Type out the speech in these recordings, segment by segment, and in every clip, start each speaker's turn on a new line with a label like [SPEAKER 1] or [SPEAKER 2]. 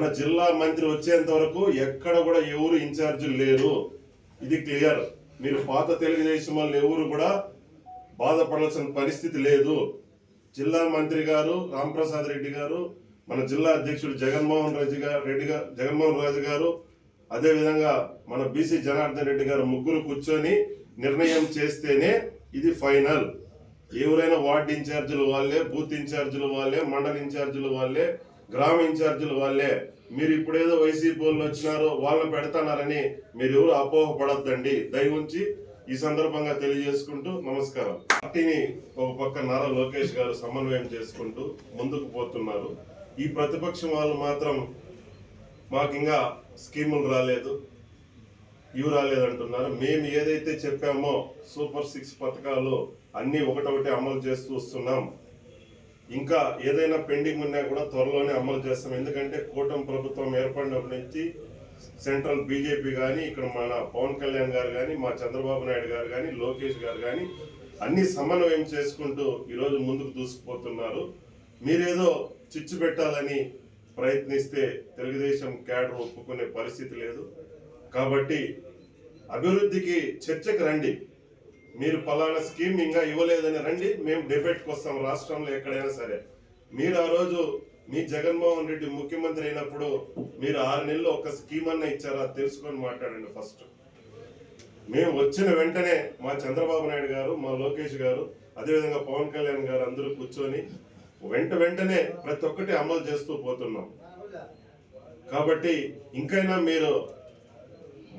[SPEAKER 1] మన జిల్లా మంత్రి వచ్చేంత వరకు ఎక్కడ కూడా ఎవరు ఇన్ఛార్జీలు లేరు. ఇది క్లియర్. మీరు పాత తెలుగుదేశం వాళ్ళు ఎవరు కూడా బాధపడాల్సిన పరిస్థితి లేదు. జిల్లా మంత్రి గారు రాంప్రసాద్ రెడ్డి గారు మన జిల్లా అధ్యక్షుడు జగన్మోహన్ రెడ్డి గారు రెడ్డి గారు జగన్మోహన్ రాజు గారు అదేవిధంగా మన బీసీ జనార్దన్ రెడ్డి గారు ముగ్గురు కూర్చొని నిర్ణయం చేస్తేనే ఇది ఫైనల్. ఎవరైనా వార్డు ఇన్ఛార్జీలు వాళ్ళే బూత్ ఇన్ఛార్జీలు వాళ్ళే మండల ఇన్ఛార్జీలు వాళ్ళే గ్రామ ఇన్ఛార్జీలు వాళ్ళే మీరు ఇప్పుడేదో వైసీపీ వాళ్ళు వచ్చినారో వాళ్ళని పెడతానారని మీరు ఎవరు అపోహపడద్దండి. దయ ఉంచి ఈ సందర్భంగా తెలియజేసుకుంటూ నమస్కారం. పార్టీని ఒక పక్క నారా లోకేష్ గారు సమన్వయం చేసుకుంటూ ముందుకు పోతున్నారు. ఈ ప్రతిపక్షం వాళ్ళు మాత్రం మాకు ఇంకా స్కీములు రాలేదు ఇవి రాలేదంటున్నారు. మేము ఏదైతే చెప్పామో సూపర్ సిక్స్ పథకాలు అన్నీ ఒకటొకటి అమలు చేస్తూ వస్తున్నాం. ఇంకా ఏదైనా పెండింగ్ ఉన్నా కూడా త్వరలోనే అమలు చేస్తాం. ఎందుకంటే కూటమి ప్రభుత్వం ఏర్పడినప్పటి నుంచి సెంట్రల్ బీజేపీ కానీ ఇక్కడ మన పవన్ కళ్యాణ్ గారు కానీ మా చంద్రబాబు నాయుడు గారు కానీ లోకేష్ గారు కానీ అన్ని సమన్వయం చేసుకుంటూ ఈరోజు ముందుకు దూసుకుపోతున్నారు. మీరేదో చిచ్చు పెట్టాలని ప్రయత్నిస్తే తెలుగుదేశం క్యాడర్ ఒప్పుకునే పరిస్థితి లేదు. కాబట్టి అభివృద్ధికి చర్చకు రండి. మీరు ఫలానా స్కీమ్ ఇంకా ఇవ్వలేదని రండి మేము డిబేట్కి వస్తాం రాష్ట్రంలో ఎక్కడైనా సరే. మీరు ఆ రోజు మీ జగన్మోహన్ రెడ్డి ముఖ్యమంత్రి అయినప్పుడు మీరు ఆరు నెలలు ఒక స్కీమ్ అన్న ఇచ్చారా? తెలుసుకొని మాట్లాడండి ఫస్ట్. మేము వచ్చిన వెంటనే మా చంద్రబాబు నాయుడు గారు మా లోకేష్ గారు అదేవిధంగా పవన్ కళ్యాణ్ గారు అందరూ కూర్చొని వెంట వెంటనే ప్రతి ఒక్కటి అమలు చేస్తూ పోతున్నాం. కాబట్టి ఇంకైనా మీరు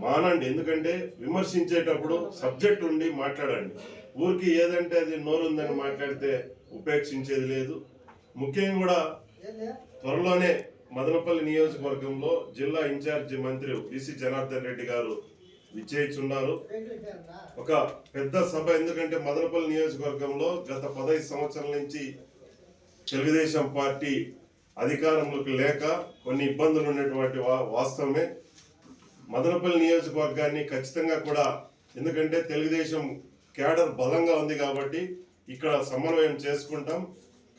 [SPEAKER 1] మానండి. ఎందుకంటే విమర్శించేటప్పుడు సబ్జెక్ట్ ఉండి మాట్లాడండి. ఊరికి ఏదంటే అది నోరుందని మాట్లాడితే ఉపేక్షించేది లేదు. ముఖ్యంగా కూడా త్వరలోనే మదనపల్లి నియోజకవర్గంలో జిల్లా ఇన్ఛార్జి మంత్రి బీసీ జనార్దన్ రెడ్డి గారు విచ్చేయిచున్నారు. ఒక పెద్ద సభ ఎందుకంటే మదనపల్లి నియోజకవర్గంలో గత పదహైదు సంవత్సరాల నుంచి తెలుగుదేశం పార్టీ అధికారంలోకి లేక కొన్ని ఇబ్బందులు ఉన్నటువంటి వా- వాస్తవమే. మదనపల్లి నియోజకవర్గాన్ని ఖచ్చితంగా కూడా ఎందుకంటే తెలుగుదేశం క్యాడర్ బలంగా ఉంది కాబట్టి ఇక్కడ సమన్వయం చేసుకుంటాం.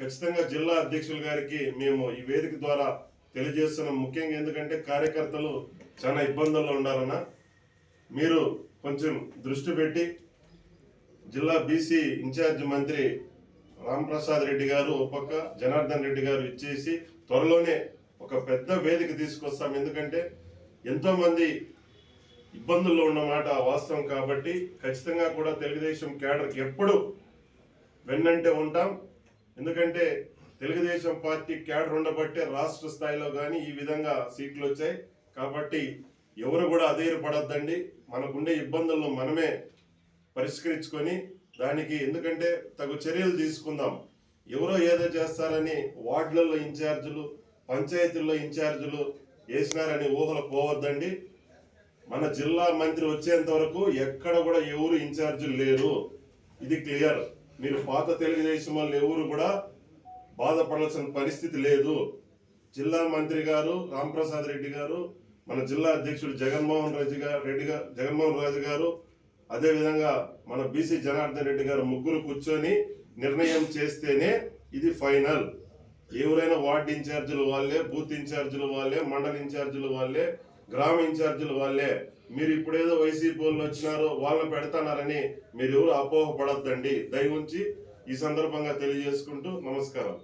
[SPEAKER 1] ఖచ్చితంగా జిల్లా అధ్యక్షుల గారికి మేము ఈ వేదిక ద్వారా తెలియజేస్తున్నాం. ముఖ్యంగా ఎందుకంటే కార్యకర్తలు చాలా ఇబ్బందుల్లో ఉండాలన్న మీరు కొంచెం దృష్టి పెట్టి జిల్లా బీసీ ఇన్ఛార్జ్ మంత్రి రామప్రసాద్ రెడ్డి గారు ఒక పక్క జనార్దన్ రెడ్డి గారు ఇచ్చేసి త్వరలోనే ఒక పెద్ద వేదిక తీసుకొస్తాం. ఎందుకంటే ఎంతో మంది ఇబ్బందుల్లో ఉన్నమాట వాస్తవం కాబట్టి ఖచ్చితంగా కూడా తెలుగుదేశం క్యాడర్కి ఎప్పుడు వెన్నంటే ఉంటాం. ఎందుకంటే తెలుగుదేశం పార్టీ క్యాడర్ ఉండబట్టే రాష్ట్ర స్థాయిలో కానీ ఈ విధంగా సీట్లు వచ్చాయి. కాబట్టి ఎవరు కూడా అధైర్యపడద్దండి మనకుండే ఇబ్బందులను మనమే పరిష్కరించుకొని దానికి ఎందుకంటే తగు చర్యలు తీసుకుందాం. ఎవరో ఏదో చేస్తారని వార్డులలో ఇన్ఛార్జీలు పంచాయతీల్లో ఇన్ఛార్జీలు వేసినారని ఊహలు పోవద్దండి. మన జిల్లా మంత్రి వచ్చేంత వరకు ఎక్కడ కూడా ఎవరు ఇన్ఛార్జీలు లేరు. ఇది క్లియర్. మీరు పాత తెలుగుదేశం వాళ్ళు ఎవరు కూడా బాధపడాల్సిన పరిస్థితి లేదు. జిల్లా మంత్రి గారు రాంప్రసాద్ రెడ్డి గారు మన జిల్లా అధ్యక్షుడు జగన్మోహన్ రెడ్డి గారు రెడ్డి గారు జగన్మోహన్ రాజు గారు అదేవిధంగా మన బీసీ జనార్దన్ రెడ్డి గారు ముగ్గురు కూర్చొని నిర్ణయం చేస్తేనే ఇది ఫైనల్. ఎవరైనా వార్డ్ ఇన్ఛార్జీలు వాళ్ళే బూత్ ఇన్ఛార్జీలు వాళ్ళే మండల ఇన్ఛార్జీలు వాళ్ళే గ్రామ ఇన్ఛార్జీలు వాళ్ళే. మీరు ఇప్పుడేదో వైసీపీ వాళ్ళు వచ్చినారో వాళ్ళని పెడతానారని మీరు ఎవరు అపోహపడద్దండి. దయ ఉంచి ఈ సందర్భంగా తెలియజేసుకుంటూ నమస్కారం